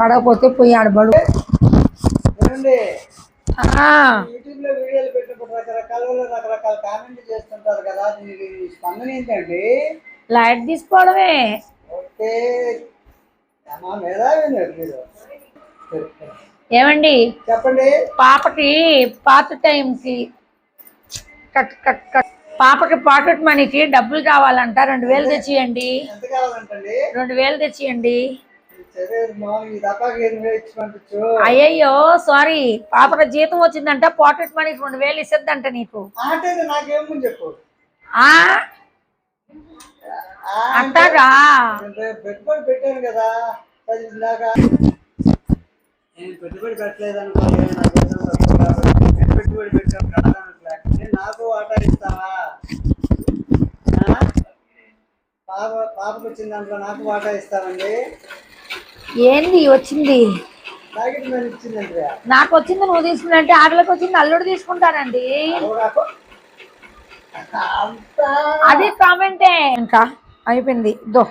పడకపోతే పోయి ఆడబడు లైట్ తీసుకోవడమే. ఏమండి? చెప్పండి. పాపకి పాత టైంకి కట్ కట్ కట్. పాపకి పాకెట్ మనీకి డబ్బులు కావాలంట రెండు వేలు తెచ్చియండి. రెండు వేలు తెచ్చియండి. అయ్యయ్యో సారీ పాపకి జీతం వచ్చిందంట పాకెట్ మనీకి రెండు వేలు ఇస్తుందంట నీకు. చెప్పు. రేపు పెట్టుబడి పెట్టాను కదా నేను పెట్టుబడి పెట్టలేదు అనుకోండి నాకు ఏదో తప్పు కాబట్టి నేను పెట్టుబడి పెట్టాను నాకు ఆట ఇస్తావా? పాప పాపకు వచ్చిన దాంట్లో నాకు వాటా ఇస్తామండి ఏంది వచ్చింది? నాకు వచ్చింది నువ్వు తీసుకున్నంటే ఆటలకు వచ్చింది అల్లుడు తీసుకుంటానండి అంతా అది కామెంటే ఇంకా అయిపోయింది. దో.